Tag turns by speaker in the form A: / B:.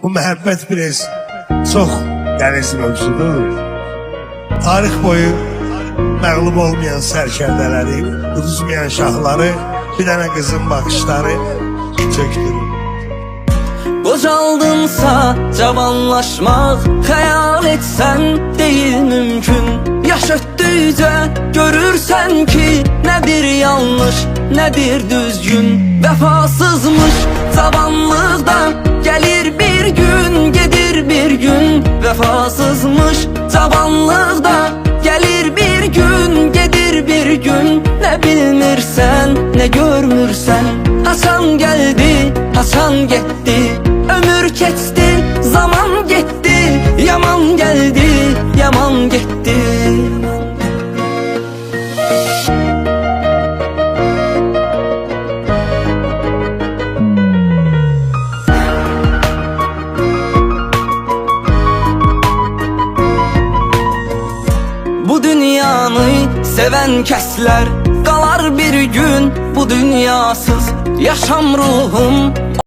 A: Bu məhəbbət biraz çox dəniz mövzudur. Tarix boyu məğlub olmayan sərkərdələri, uduzmayan şahları, bir dənə qızın baxışları çöktürür.
B: Qocaldınsa cavanlaşmaq Xəyal etsən deyil mümkün Yaş ötdükcə görürsən ki Nə bir yanlış, nə bir düzgün Vəfasızmış cavanlıqda gün Vəfasızmış cavanlıqda Gəlir bir gün, gedir bir gün. Nə bilmirsən, nə görmürsən Hasan gəldi, Hasan getdi Ömür keçdi, zaman getdi dünyanı seven kəslər Qalar bir gün bu dünyasız Yaşam ruhum